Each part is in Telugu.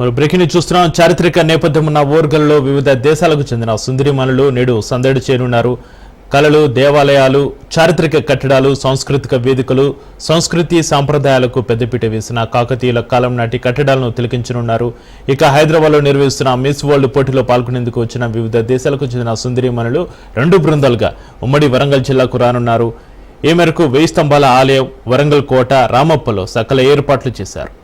మరి బ్రేకింగ్ చూస్తున్నాం. చారిత్రక నేపథ్యం ఉన్న ఓర్గల్లో వివిధ దేశాలకు చెందిన సుందరిమణులు నేడు సందడి చేరున్నారు కళలు దేవాలయాలు చారిత్రక కట్టడాలు సాంస్కృతిక వేదికలు సంస్కృతి సాంప్రదాయాలకు పెద్దపీట వేసిన కాకతీయుల కాలం నాటి కట్టడాలను తిలకించనున్నారు. ఇక హైదరాబాద్లో నిర్వహిస్తున్న మిస్ వరల్డ్ పోటీలో పాల్గొనేందుకు వచ్చిన వివిధ దేశాలకు చెందిన సుందరిమణులు రెండు బృందాలుగా ఉమ్మడి వరంగల్ జిల్లాకు రానున్నారు. ఈ మేరకు వెయ్యి స్తంభాల ఆలయం వరంగల్ కోట రామప్పలో సకల ఏర్పాట్లు చేశారు.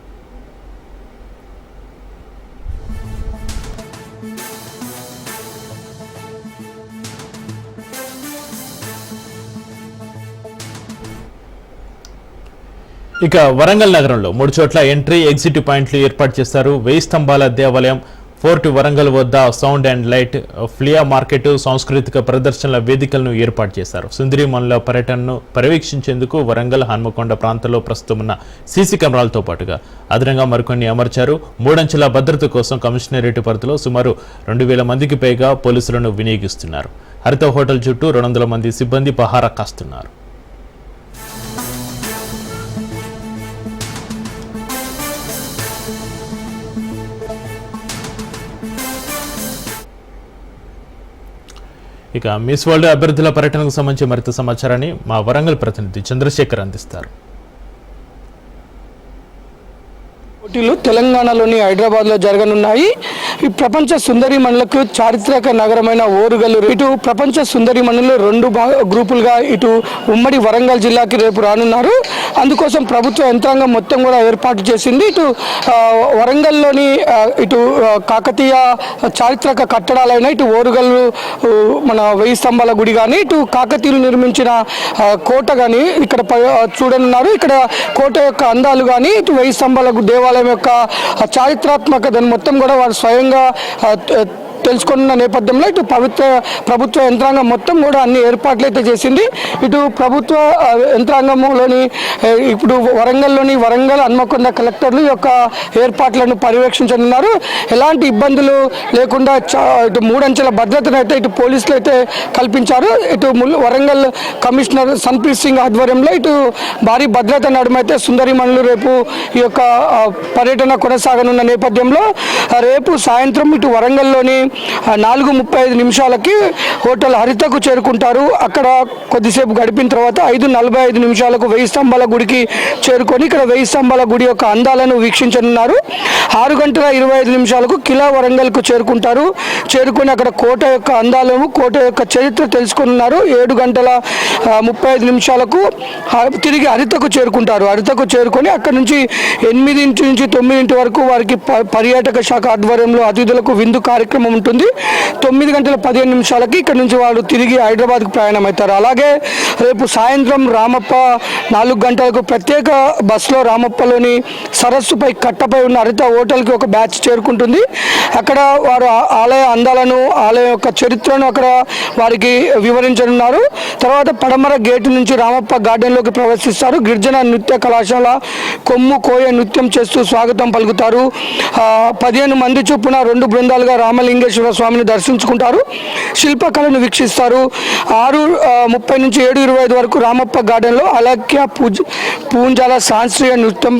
ఇక వరంగల్ నగరంలో మూడు చోట్ల ఎంట్రీ ఎగ్జిట్ పాయింట్లు ఏర్పాటు చేశారు వెయ్యి స్తంభాల దేవాలయం ఫోర్ట్ వరంగల్ వద్ద sound and light flea market సాంస్కృతిక ప్రదర్శనల వేదికలను ఏర్పాటు చేశారు. సుందరిమనుల పర్యటనను పర్యవేక్షించేందుకు వరంగల్ హన్మకొండ ప్రాంతంలో ప్రస్తుతం ఉన్న సీసీ కెమెరాలతో పాటుగా అదనంగా మరికొన్ని అమర్చారు. మూడంచెల భద్రత కోసం కమిషనరేట్ పరిధిలో సుమారు రెండు వేల మందికి పైగా పోలీసులను వినియోగిస్తున్నారు. హరిత హోటల్ చుట్టూ రెండు వందల మంది సిబ్బంది పహారా కాస్తున్నారు. ఇక మిస్ వరల్డ్ అభ్యర్థుల పర్యటనకు సంబంధించి మరింత సమాచారాన్ని మా వరంగల్ ప్రతినిధి చంద్రశేఖర్ అందిస్తారు. పోటీలు తెలంగాణలోని హైదరాబాద్లో జరగనున్నాయి. ఈ ప్రపంచ సుందరి మండలకు చారిత్రక నగరమైన ఓరుగల్లు ఇటు ప్రపంచ సుందరి మణులు రెండు భాగ గ్రూపులుగా ఇటు ఉమ్మడి వరంగల్ జిల్లాకి రేపు రానున్నారు. అందుకోసం ప్రభుత్వ యంత్రాంగం మొత్తం కూడా ఏర్పాటు చేసింది. ఇటు వరంగల్లోని ఇటు కాకతీయ చారిత్రక కట్టడాలైన ఇటు ఓరుగల్లు మన వెయ్యి స్తంభాల గుడి కానీ ఇటు కాకతీయులు నిర్మించిన కోట కానీ ఇక్కడ ప- చూడనున్నారు. ఇక్కడ కోట యొక్క అందాలు కానీ ఇటు వెయ్యి స్తంభాల గు- దేవాలయం యొక్క చారిత్రాత్మకతను మొత్తం కూడా వారు స్వయంగా విధంగా తెలుసుకున్న నేపథ్యంలో ఇటు ప్రభుత్వ ప్రభుత్వ యంత్రాంగం మొత్తం కూడా అన్ని ఏర్పాట్లు అయితే చేసింది. ఇటు ప్రభుత్వ యంత్రాంగంలోని ఇప్పుడు వరంగల్లోని వరంగల్ హన్మకొండ కలెక్టర్లు యొక్క ఏర్పాట్లను పర్యవేక్షించనున్నారు. ఎలాంటి ఇబ్బందులు లేకుండా చా- ఇటు మూడంచెల భద్రతను అయితే ఇటు పోలీసులు అయితే కల్పించారు. ఇటు వరంగల్ కమిషనర్ సన్ప్రీత్ సింగ్ ఆధ్వర్యంలో ఇటు భారీ భద్రత నడుమైతే సుందరి రేపు ఈ యొక్క పర్యటన కొనసాగనున్న నేపథ్యంలో రేపు సాయంత్రం ఇటు వరంగల్లోని నాలుగు ముప్పై ఐదు నిమిషాలకి హోటల్ హరితకు చేరుకుంటారు. అక్కడ కొద్దిసేపు గడిపిన తర్వాత ఐదు నలభై ఐదు నిమిషాలకు వెయ్యి స్తంభాల గుడికి చేరుకొని ఇక్కడ వెయ్యి స్తంభాల గుడి యొక్క అందాలను వీక్షించనున్నారు. ఆరు గంటల ఇరవై ఐదు నిమిషాలకు కిలా వరంగల్కు చేరుకుంటారు. చేరుకొని అక్కడ కోట యొక్క అందాలను కోట యొక్క చరిత్ర తెలుసుకున్నారు ఏడు గంటల ముప్పై ఐదు నిమిషాలకు తిరిగి హరితకు చేరుకుంటారు. హరితకు చేరుకొని అక్కడ నుంచి ఎనిమిదింటి నుంచి తొమ్మిదింటి వరకు వారికి పర్యాటక శాఖ ఆధ్వర్యంలో అతిథులకు విందు కార్యక్రమం ఉంటుంది. తొమ్మిది గంటల పదిహేను నిమిషాలకి ఇక్కడ నుంచి వారు తిరిగి హైదరాబాద్కు ప్రయాణం అవుతారు. అలాగే రేపు సాయంత్రం రామప్ప నాలుగు గంటలకు ప్రత్యేక బస్సులో రామప్పలోని సరస్సుపై కట్టపై ఉన్న హరిత హోటల్కి ఒక బ్యాచ్ చేరుకుంటుంది. అక్కడ వారు ఆలయ అందాలను ఆలయం యొక్క చరిత్రను అక్కడ వారికి వివరించనున్నారు. తర్వాత పడమర గేటు నుంచి రామప్ప గార్డెన్లోకి ప్రవేశిస్తారు. గిరిజన నృత్య కళాశాల కొమ్ము కోయ నృత్యం చేస్తూ స్వాగతం పలుకుతారు. పదిహేను మంది చొప్పున రెండు బృందాలుగా వెంకటేశ్వర స్వామిని దర్శించుకుంటారు. శిల్పకళను వీక్షిస్తారు. ఆరు ముప్పై నుంచి ఏడు ఇరవై ఐదు వరకు రామప్ప గార్డెన్లో అలక్య పూజ పూంజాల శాస్త్రీయ నృత్యం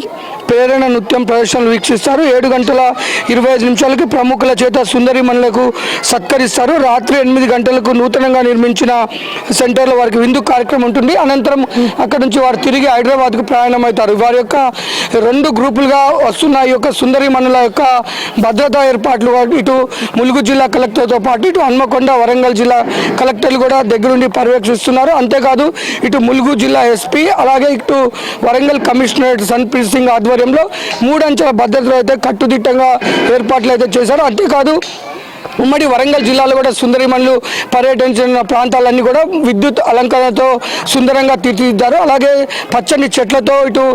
ప్రేరణ నృత్యం ప్రదర్శనలు వీక్షిస్తారు. ఏడు గంటల ఇరవై ఐదు నిమిషాలకి ప్రముఖుల చేత సుందరి మనులకు సత్కరిస్తారు. రాత్రి ఎనిమిది గంటలకు నూతనంగా నిర్మించిన సెంటర్లో వారికి విందు కార్యక్రమం ఉంటుంది. అనంతరం అక్కడ నుంచి వారు తిరిగి హైదరాబాద్కు ప్రయాణం అవుతారు వారి యొక్క రెండు గ్రూపులుగా వస్తున్న ఈ యొక్క సుందరి మనుల యొక్క భద్రతా ఏర్పాట్లు. ఇటు ములుగు జిల్లా కలెక్టర్తో పాటు ఇటు హన్మకొండ వరంగల్ జిల్లా కలెక్టర్లు కూడా దగ్గరుండి పర్యవేక్షిస్తున్నారు. అంతేకాదు ఇటు ములుగు జిల్లా ఎస్పీ అలాగే ఇటు వరంగల్ కమిషనరేట్ సన్ప్రీత్ సింగ్ ఆధ్వర్యంలో మూడంచెల భద్రతలు అయితే కట్టుదిట్టంగా ఏర్పాట్లు అయితే చేశారు. అంతేకాదు ఉమ్మడి వరంగల్ జిల్లాలో కూడా సుందరిమణులు పర్యటించిన ప్రాంతాలన్నీ కూడా విద్యుత్ అలంకరణతో సుందరంగా తీర్చిదిద్దారు. అలాగే పచ్చని చెట్లతో ఇటు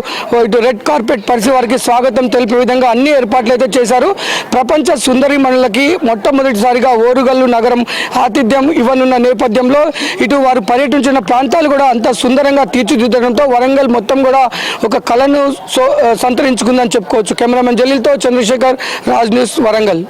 ఇటు రెడ్ కార్పెట్ పరిచి వారికి స్వాగతం తెలిపే విధంగా అన్ని ఏర్పాట్లు అయితే చేశారు. ప్రపంచ సుందరిమణులకి మొట్టమొదటిసారిగా ఓరుగల్లు నగరం ఆతిథ్యం ఇవ్వనున్న నేపథ్యంలో ఇటు వారు పర్యటించిన ప్రాంతాలు కూడా అంత సుందరంగా తీర్చిదిద్దడంతో వరంగల్ మొత్తం కూడా ఒక కళను సో సంతరించుకుందని చెప్పుకోవచ్చు. కెమెరామెన్ జలీల్తో చంద్రశేఖర్ రాజ్ న్యూస్ వరంగల్.